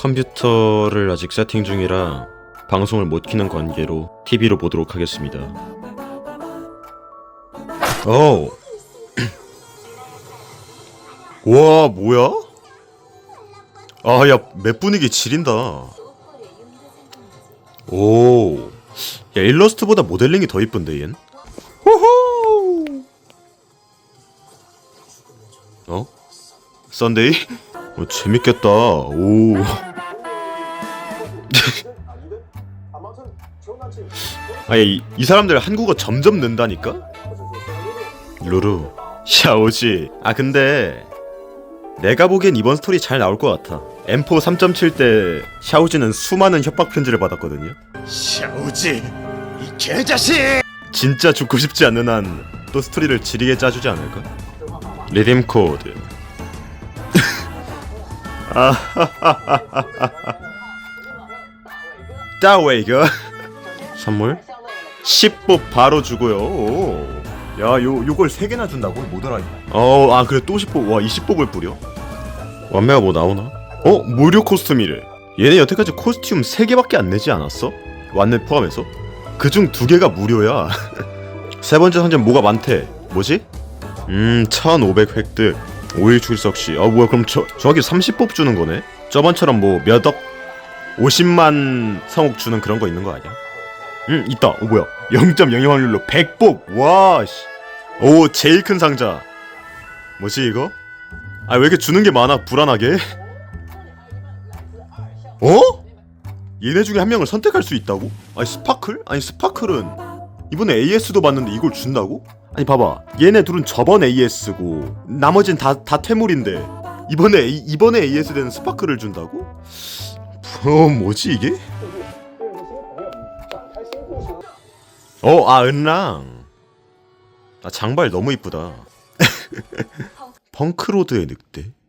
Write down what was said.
컴퓨터를 아직 세팅 중이라 방송을 못 키는 관계로 TV로 보도록 하겠습니다. 오. 와, 뭐야? 아, 야, 맵 분위기 지린다. 오. 야, 일러스트보다 모델링이 더 이쁜데, 얜? 호호! 어? 썬데이? 어, 재밌겠다. 오. 아니, 이, 이 사람들 한국어 점점 는다니까? 루루. 샤오지. 아, 근데 내가 보기엔 이번 스토리 잘 나올 것 같아. M4 3.7 때 샤오지는 수많은 협박 편지를 받았거든요. 샤오지 이 개자식 진짜 죽고 싶지 않는 한 또 스토리를 지리게 짜주지 않을까? 리듬 코드. 따웨이가 선물 10법 바로 주고요. 오. 야, 요 요걸 3개나 준다고? 못 알아. 어, 아 그래 또 10법. 와, 20법을 뿌려? 완매가 뭐 나오나? 어, 무료 코스튬이래. 얘네 여태까지 코스튬 3개밖에 안 내지 않았어? 완매 포함해서? 그중 2개가 무료야. 세 번째 상점 뭐가 많대? 뭐지? 음, 1500 획득. 5일 출석 시. 아, 뭐야, 그럼 저, 정확히 30법 주는 거네? 저번처럼 뭐 몇 억? 50만 성옥 주는 그런 거 있는 거 아니야? 음, 있다. 오, 뭐야. 0.02 확률로 100법! 와, 씨. 오, 제일 큰 상자. 뭐지, 이거? 아, 왜 이렇게 주는 게 많아? 불안하게? 어? 얘네 중에 한 명을 선택할 수 있다고? 아니, 스파클? 아니, 스파클은 이번에 AS도 봤는데 이걸 준다고? 아니 봐봐 얘네 둘은 저번 AS고 나머진 다, 다 퇴물인데 이번에 이번에 AS 된 스파크를 준다고? 어 뭐지 이게? 어아 은랑. 아 장발 너무 이쁘다. 펑크로드의 늑대? 오